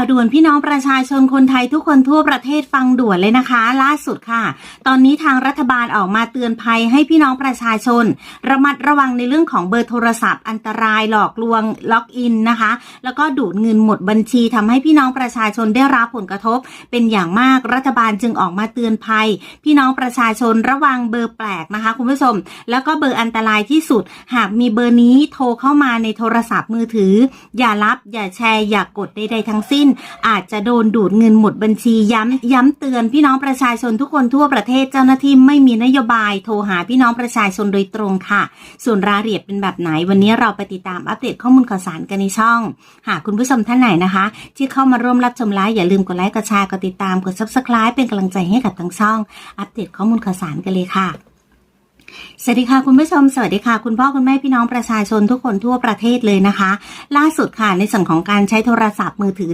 าวด่วนพี่น้องประชาชนคนไทยทุกคนทั่วประเทศฟังด่วนเลยนะคะ ล่าสุดค่ะ ตอนนี้ทางรัฐบาลออกมาเตือนภัยให้พี่น้องประชาชน ระมัดระวังในเรื่องของเบอร์โทรศัพท์อันตรายหลอกลวงล็อกอินนะคะ แล้วก็ดูดเงินหมดบัญชีทำให้พี่น้องประชาชนได้รับผลกระทบ เป็นอย่างมากรัฐบาลจึงออกมาเตือนภัย พี่น้องประชาชนระวังเบอร์แปลกนะคะ คุณผู้ชม แล้วก็เบอร์อันตรายที่สุด หากมีเบอร์นี้โทรเข้ามาในโทรศัพท์มือถือ อย่ารับอย่าแชร์อย่ากดใดๆทั้งสิ้นอาจจะโดนดูดเงินหมดบัญชีย้ำย้ำเตือนพี่น้องประชาชนทุกคนทั่วประเทศเจ้าหน้าที่ไม่มีนโยบายโทรหาพี่น้องประชาชนโดยตรงค่ะ ส่วนรายละเอียดเป็นแบบไหน วันนี้เราไปติดตามอัปเดตข้อมูลข่าวสารกันในช่อง หากคุณผู้ชมท่านไหนนะคะ ที่เข้ามาร่วมรับชมไลฟ์อย่าลืมกดไลค์กดแชร์กดติดตามกด subscribe เป็นกำลังใจให้กับทั้งช่อง อัปเดตข้อมูลข่าวสารกันเลยค่ะสวัสดีค่ะคุณผู้ชม สวัสดีค่ะ คุณพ่อคุณแม่พี่น้องประชาชนทุกคนทั่วประเทศเลยนะคะ ล่าสุดค่ะในส่วนของการใช้โทรศัพท์มือถือ